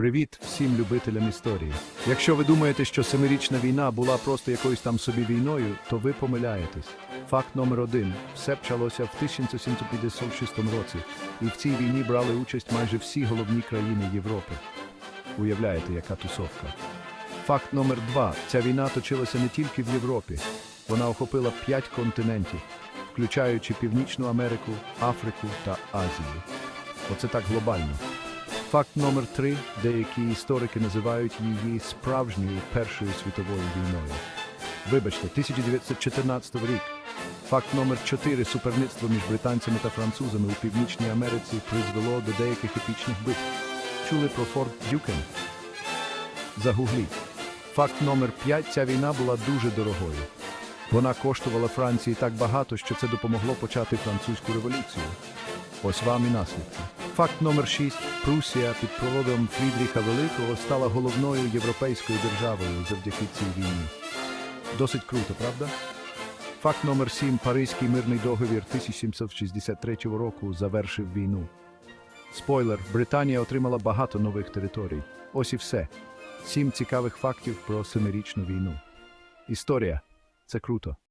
Привіт всім любителям історії. Якщо ви думаєте, що семирічна війна була просто якоюсь там собі війною, то ви помиляєтесь. Факт номер один: все почалося в 1756 році, і в цій війні брали участь майже всі головні країни Європи. Уявляєте, яка тусовка. Факт номер два: ця війна точилася не тільки в Європі, вона охопила п'ять континентів, включаючи Північну Америку, Африку та Азію. Оце так глобально. Факт номер три: деякі історики називають її справжньою Першою світовою війною. Вибачте, 1914 рік. Факт номер 4 суперництво між британцями та французами у Північній Америці призвело до деяких епічних битв. Чули про Форт Дюкен? Загугліть. Факт номер 5 ця війна була дуже дорогою. Вона коштувала Франції так багато, що це допомогло почати французьку революцію. Ось вам і наслідки. Факт номер 6. Прусія під проводом Фрідріха Великого стала головною європейською державою завдяки цій війні. Досить круто, правда? Факт номер 7. Паризький мирний договір 1763 року завершив війну. Спойлер, Британія отримала багато нових територій. Ось і все. Сім цікавих фактів про семирічну війну. Історія це круто.